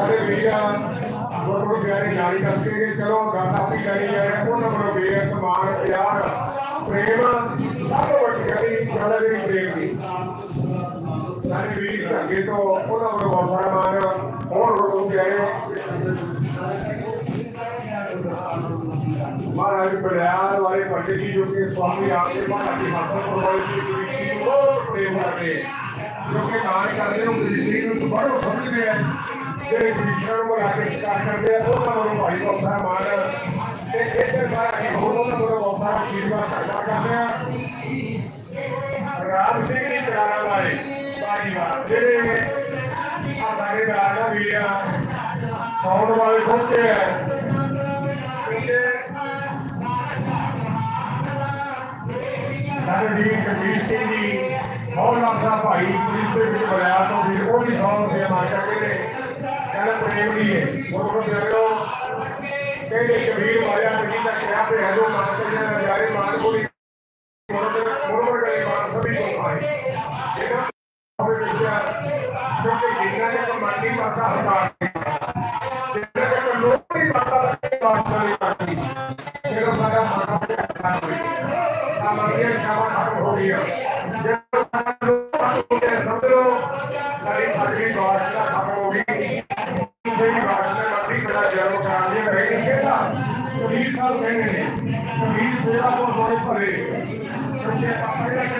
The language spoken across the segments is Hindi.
अरे भैया बहुत बहुत प्यारी गाड़ी करते हैं। चलो, गाना भी करी है पूर्ण बड़ा भैया समान प्यार, प्रेम सब बट करी गाना भी प्रेम। की सारे भी करके तो पूर्ण बड़ा बहुत सारा मान और बहुत बहुत प्यारे। महाराज बलियाल वाले पंडित जी जो कि स्वामी आपके महाराज की भाषण प्रभावित की प्रेम करते हैं। जो कि कार्य करते हैं, उनकी ज़िंदगी में तो बड़ो फ़र्क है ਜਿਹੜੇ ਕ੍ਰਿਸ਼ਨ ਨੂੰ ਬੁਲਾ ਕੇ ਸ਼ਿਕਾਰ ਕਰਦੇ ਆ ਉਹਨਾਂ ਵੱਲੋਂ ਭਾਈ ਬਹੁਤ ਸਾਰਾ ਮਾਣ ਤੇ ਇੱਧਰ ਮਹਾਰਾਜ ਜੀ ਹੋਰ ਉਹਨਾਂ ਵੱਲੋਂ ਬਹੁਤ ਸਾਰਾ ਆਸ਼ੀਰਵਾਦ ਕਰਦਾ ਕਰਦੇ ਆ ਰਾਮ ਸਿੰਘ ਜੀ ਕਰਾਣਾ ਵਾਲੇ ਬਾਜੀ ਵਾਹ ਜਿਹੜੇ ਆ ਸਾਰੇ ਰਾਜਾ ਵੀਰਿਆ ਸੌਣ ਵਾਲੇ ਪਹੁੰਚੇ ਆ ਪਿੰਡੇ ਸਾਡੇ ਵੀਰ ਕਬੀਰ ਸਿੰਘ ਜੀ ਬਹੁਤ ਲੱਗਾ ਭਾਈ ਪੁਲਿਸ ਦੇ ਵਿੱਚ ਬੁਲਾਇਆ ਤੋਂ ਵੀ ਉਹ ਵੀ ਸੌਣ ਸੇ ਮਾਰ ਕਰਦੇ ਨੇ ज्ञान प्रेम लिए गुरु जनों कहले कबीर माया पिटी का क्या पे है जो मानते हैं नजारे मान को मुरमर गए मान सभी को पाए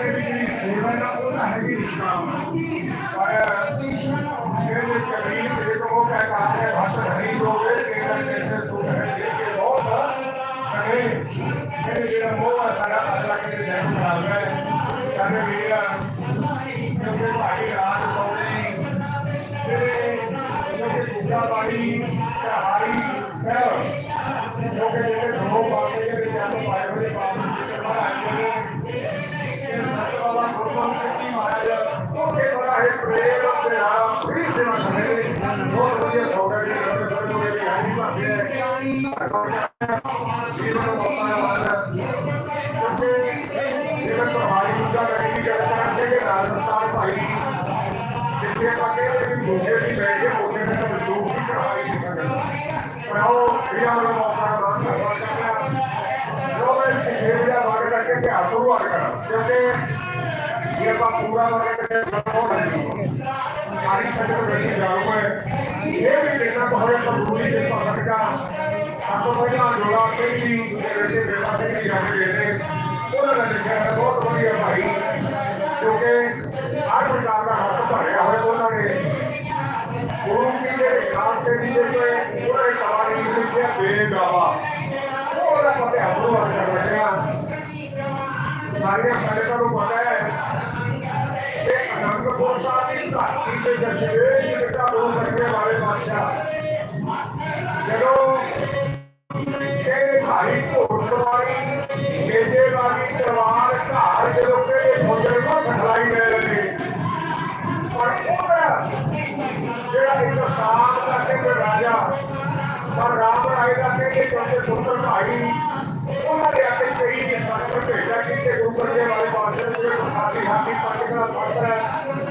ਆਪਾਂ ਇਹਦਾ ਕਰੇ ਵੀ ਜਿਹੜੀ ਸੇਵਾ ਨਾ ਉਹ ਤਾਂ ਹੈਗੀ ਨਿਸ਼ਕਾਮ ਪਰ ਇਹਦੇ ਕਰੀਬ ਜੇ ਕੋ ਕਹਿ ਕਾਹੇ ਭੱਟ ਧਰੀ ਦੋਗੇ ਕਿਹੜਾ ਕੈਸੇ ਸੁਣ ਹੈ ਜੇ ਕਿ ਬਹੁਤ ਕਰੇ ਇਹ ਜਿਹੜਾ ਮੋਹ ਆ ਸਾਡਾ ਅੱਲਾ ਕੇ ਜਨਮ ਕਰਾਉਂਦਾ ਹੈ ਸਾਡੇ ਵੀਰਾਂ ਕਿਉਂਕਿ ਭਾਈ आप फिर सेवा करेंगे बहुत बढ़िया सौदा जी हरी भाभी है जीवन को जीवन को हमारी पूजा करने की कहना चाहते हैं राजस्थान भाई पिछले पाके लेकिन दूसरे भी बैठे होते हैं तो जो भी करवाई नहीं सकते पढ़ाओ प्रिया वाला मौका बात करना जो मैं सीधे पूजा वाले करके आँसू वाले करा क्योंकि ये बात पूरा वाले करके संभव नहीं नागरिक संघ में बैठे जागरूक है ये भी देखना बहुत ज़रूरी है पकड़ का आपको पहला जोड़ा कहीं भी बेटे बेटा कहीं भी जाने देते उन्होंने लिखा है बहुत बढ़िया भाई क्योंकि हर प्रकार का हाथ भरया है उन्होंने गुरु जी के खान से भी लेके उन्होंने कहा नहीं लिखे बेदावा उन्होंने पता हम लोग कर रहे हैं सारे कार्यक्रम को पता है जिसके दशवेश बेटा रो करके हमारे बादशाह चलो भाई को हुटवारी बेटे बागी तलवार का हर जगह पे भोजन को खलाई में लगे पर जेड़ा एक साथ करके राजा पर राम राय का के बंदे सुंदर भाई उन्होंने आके कही संस्कृत भेजा कि गुरु करके वाले बादशाह पूरे हाथी हाथी पटकना पड़ता है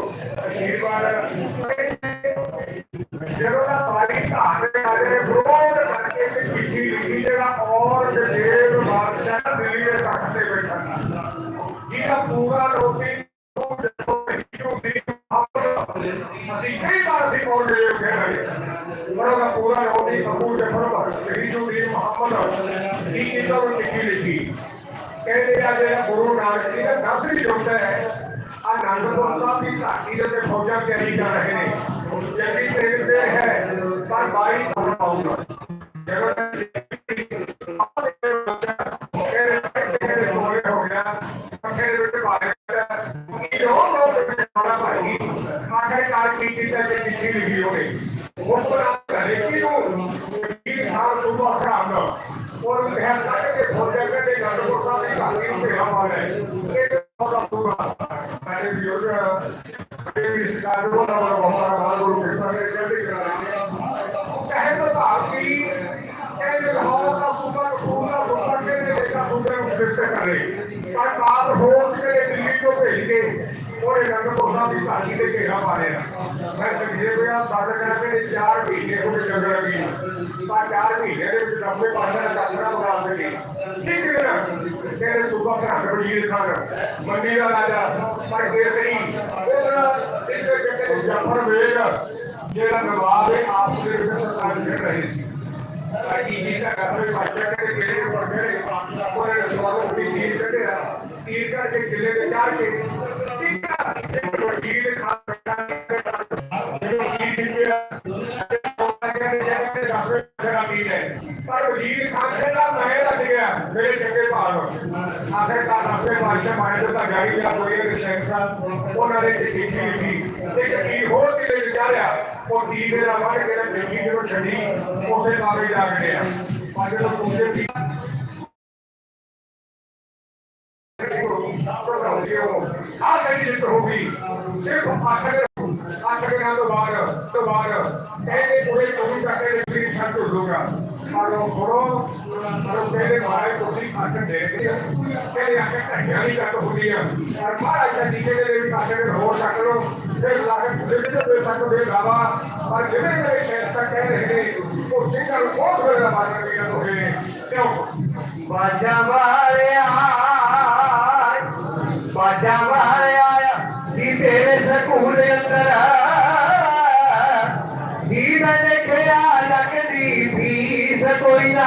ਨਹੀਂ की केंद्र भाव का सुपर फ़ूड का सुपर केंद्र का सुपर उद्देश्य करें पर बाल रोज के लिए दिल्ली को भेजेंगे और एक अंदर को साथ ही ताकि के घेरा पाएगा मैं समझे भैया दादा कहते हैं चार महीने हो गए झगड़ा की पर चार महीने में अपने पास का झगड़ा बना सके ठीक है तेरे सुबह का कबड्डी खान मंडी का राजा पर देर नहीं ज़फ़र बेग ਇੱਕ ਜੱਗੇ ਜਫਰ ਵੇਗ ਜਿਹੜਾ ਨਵਾਬ ਹੈ ਆਪ ਦੇ ਵਿੱਚ ਸਰਕਾਰ ਖੇਡ ਰਹੇ ਸੀ ਤਾਕੀ ਜੀ ਦਾ ਕਸਰੇ ਬੱਚਾ ਕੇ ਕਿਲੇ ਦੇ ਪਰਖੇ ਉਹਨੇ ਸਵਾਲ ਦੀ ਤੀਰ ਕੱਢਿਆ ਤੀਰ ਕਰਕੇ ਕਿਲੇ ਤੇ ਚੜ ਕੇ ਠੀਕ ਆ आखिरकार नफे भाषा मान्यता जारी कोई शहनशाह उन्होंने चिट्ठी लिखी। एक की हो कि विचारिया वो टीम के नाम के बेटी जो छड़ी उसे नामे जा गए पंज तो पूछे थी आ कैंडिडेट होगी। सिर्फ़ आखिर ਅੱਠ ਦਿਨਾਂ ਤੋਂ ਬਾਅਦ ਤੋਂ ਬਾਅਦ ਇਹਦੇ ਪੂਰੇ ਕੰਮ ਕਰਕੇ ਰਿਸ਼ੀ ਛੱਡ ਹੋਗਾ ਮਾਰੋ ਖੜੋ ਮਾਰੋ ਪਹਿਲੇ ਮਾਰੇ ਤੁਸੀਂ ਅੱਖ ਦੇ ਕੇ ਪਹਿਲੇ ਅੱਖ ਘੜੀਆਂ ਨਹੀਂ ਕੱਟ ਹੁੰਦੀ ਆ ਪਰ ਮਹਾਰਾਜ ਦਾ ਨੀਚੇ ਦੇ ਵੀ ਕਾਸੇ ਦੇ ਹੋਰ ਚੱਕ ਲੋ ਫਿਰ ਲਾ ਕੇ ਖੁੱਲੇ ਦੇ ਸਕਦੇ ਗਾਵਾ ਪਰ ਜਿਵੇਂ ਜਿਹੜੇ ਸ਼ਹਿਰ ਤੱਕ ਕਹਿ ਰਹੇ ਨੇ, ਉਹ ਸਿੰਗਲ ਬਹੁਤ ਬੜਾ ਬਾਰੇ ਵੀ ਗੱਲ ਹੋਏ ਕਿਉਂ? ਬਾਜਾ ਵਾਲਿਆ, ਬਾਜਾ ਸਕੂਲ ਦੇ ਅੰਦਰ ਮੈਂ ਦੇਖਿਆ ਲੱਗਦੀ ਫੀਸ ਕੋਈ ਨਾ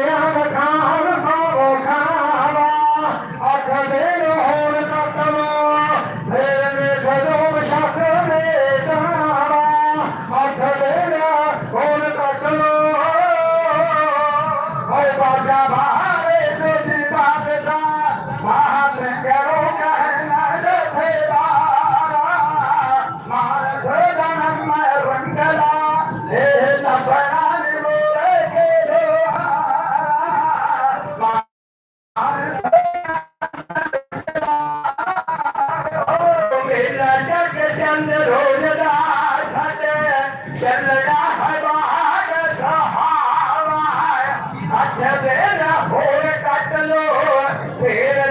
que era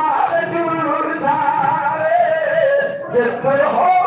大家好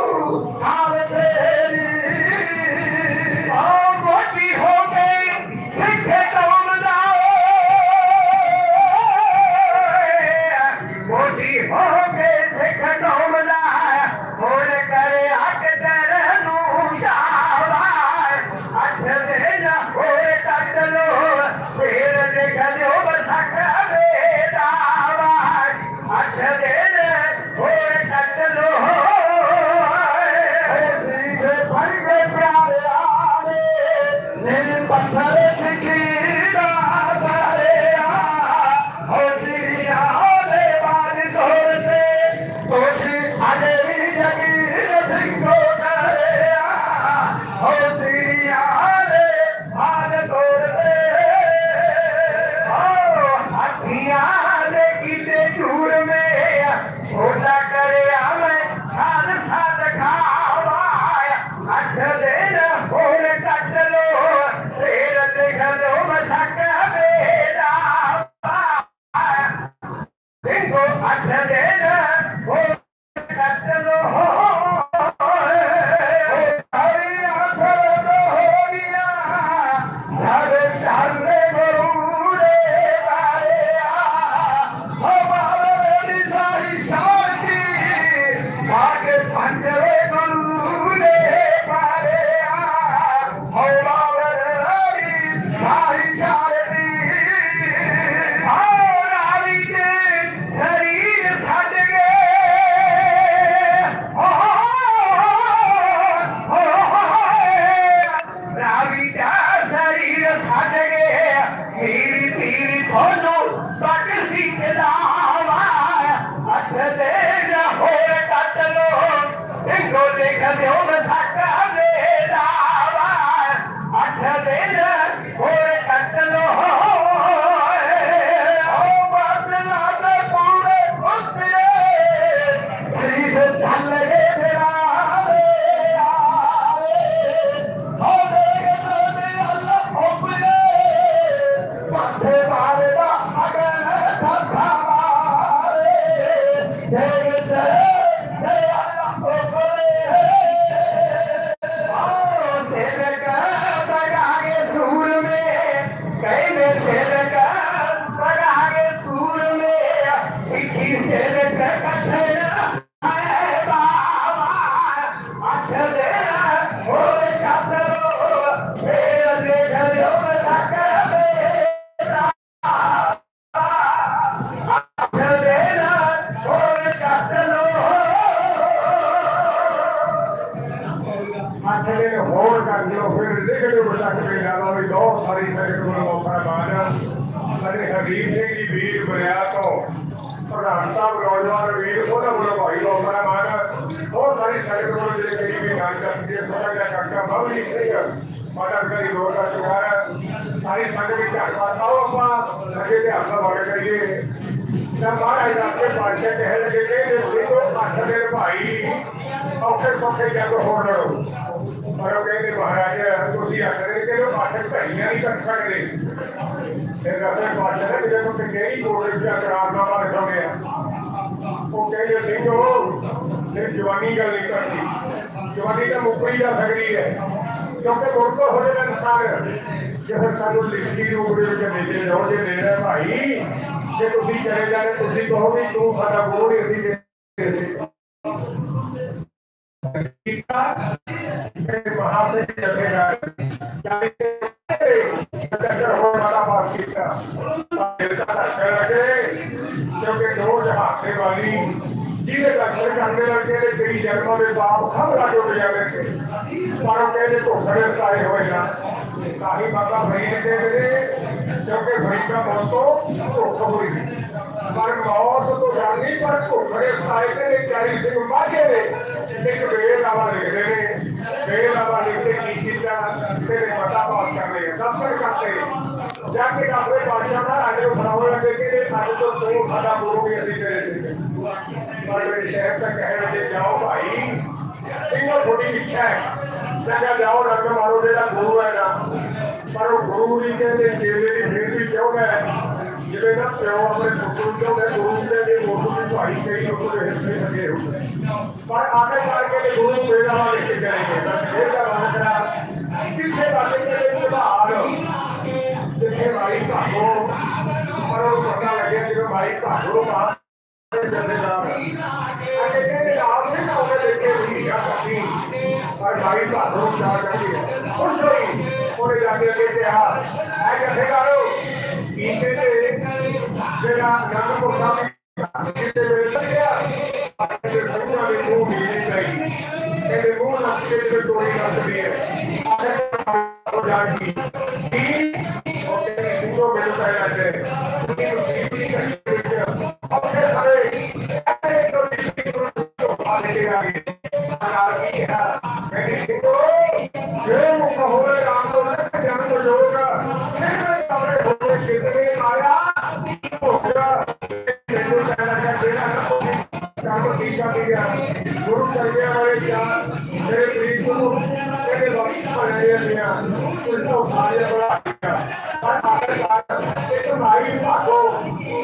y se ਬਹੁਤ ਸਾਰੀ ਸਾਡੇ ਕੋਲ ਜਿਹੜੇ ਕਈ ਵੀ ਗੱਲ ਕਰਦੇ ਸਦਾ ਦਾ ਕਾਕਾ ਬਵਲੀ ਸਿੰਘ ਮਾਤਾ ਕਰੀ ਲੋਕ ਦਾ ਸ਼ਿਕਾਰ ਸਾਰੀ ਸੰਗਤ ਵਿੱਚ ਧੰਨਵਾਦ ਆਓ ਆਪਾਂ ਅੱਗੇ ਤੇ ਹੱਥ ਵੜ ਕਰੀਏ ਤਾਂ ਮਹਾਰਾਜ ਆਪਣੇ ਪਾਸ਼ਾ ਕਹਿ ਲਗੇ ਕਿ ਇਹ ਸਿੰਘੋ ਅੱਠ ਦਿਨ ਭਾਈ, ਔਖੇ ਸੌਖੇ ਜਗ ਹੋਰ ਲੜੋ। ਪਰ ਉਹ ਕਹਿੰਦੇ, ਮਹਾਰਾਜ, ਤੁਸੀਂ ਆਖਦੇ ਕਿ ਉਹ ਅੱਠ ਘੜੀਆਂ ਨਹੀਂ ਕਰ ਸਕਦੇ। ਫਿਰ ਰਸਲ ਪਾਸ਼ਾ ਨੇ ਜਦੋਂ ਕਿ ਕਈ ਕੋਲ ਵਿੱਚ ਕਰਾਰਨਾਮਾ ਲਿਖਾਉਂਦੇ ਆ। ਉਹ ਕਹਿੰਦੇ ਸਿੰਘੋ ने जवानी का नहीं करती जवानी का मुकड़ी जा सकती है। क्योंकि दोस्तों हो जाए नुकसान जो फिर सानू लिखी उम्र लेके जाओ जे मेरा भाई। जो तुम चले जाने तुम कहो भी तू साडा बोल रही थी वहाँ से चले जाए ਜਨਮਾਂ ਦੇ ਬਾਪ ਖਬਰਾਂ ਜੋ ਬਜਾਵੇ ਤੇ ਪਰ ਉਹ ਕਹਿੰਦੇ ਧੋਖੜੇ ਸਾਏ ਹੋਏ ਨਾ ਕਾਹੀ ਬਾਬਾ ਫਰੀਦ ਕਹਿੰਦੇ ਕਿਉਂਕਿ ਫਰੀਦਾ ਮੌਤ ਤੋਂ ਧੋਖ ਹੋਈ ਪਰ ਮੌਤ ਤੋਂ ਜਾਣੀ ਪਰ ਧੋਖੜੇ ਸਾਏ ਤੇ ਚਾਰੀ ਸਿੰਘ ਮਾਝੇ ਦੇ ਇੱਕ ਬੇਲਾਵਾ ਲਿਖਦੇ ਨੇ ਬੇਲਾਵਾ ਲਿਖ ਕੇ ਕੀ ਕੀਤਾ ਤੇਰੇ ਮਤਾ ਪਾਸ ਕਰ ਲਏ ਦਸਤਰ ਕਰਦੇ ਜਾ ਕੇ ਆਪਣੇ ਬਾਦਸ਼ਾਹ ਦਾ ਅੱਜ ਉਹ ਫੜਾਉਣ ਲੱਗੇ ਕਿ ਇਹ ਅੱਜ ਤੋਂ ਤੂੰ ਸਾਡਾ पर मेरे शहर से कह रहे जाओ भाई तीनों छोटी इच्छा है मैं क्या जाओ रंग मारो मेरा गुरु है ना पर वो गुरु जी कहते मेरी बेटी क्यों है ज़िले ना प्यो अपने पुत्र क्यों है गुरु जी कहते गुरु जी भाई कई लोग हिस्से लगे हो पर आगे जाके गुरु मेरा लेके जाएँगे मैं करा कितने बातें करेंगे बाहर देखिए भाई भागो पर पता लगे कि भाई भागो बाहर और भाई का रोक चार करती है उस जोड़ी पूरे जाके कैसे हाथ मैं कहते करो पीछे से बिना गान को सामने कितने बड़े लग गया आज के दुनिया में मूड ही नहीं चाहिए मेरे मूड आपके लिए टोरी का सभी है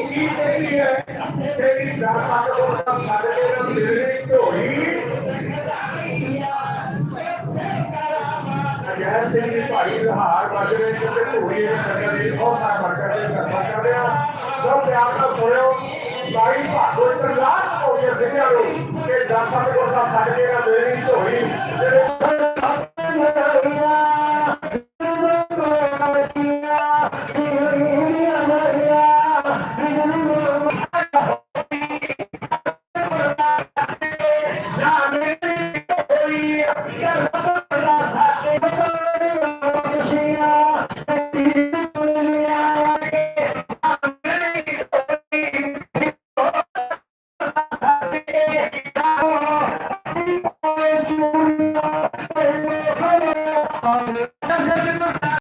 ਕੀ ਕਹਿੰਦੀ ਹੈ ਤੇਰੀ ਦਾਤਾ ਕੋਲ ਤਾਂ ਸਾਡੇ ਨਾਲ ਮਿਲਣੀ ਢੋਈ ਅਜੈ ਸਿੰਘ ਦੀ ਭਾਈ ਲਹਾਰ ਵੱਜ ਰਹੇ ਕਿਤੇ ਢੋਈ ਨੇ ਨਗਰ ਦੀ ਬਹੁਤ ਸਾਰਾ ਵਰਕਰ ਦੇ ਕਰਵਾ ਕਰਿਆ ਜੋ ਪਿਆਰ ਨਾਲ ਸੁਣਿਓ ਭਾਈ ਭਾਗੋ ਇੱਕ দেখে আমি সেই ডাক্তার করতাম তাকে নিয়ে হই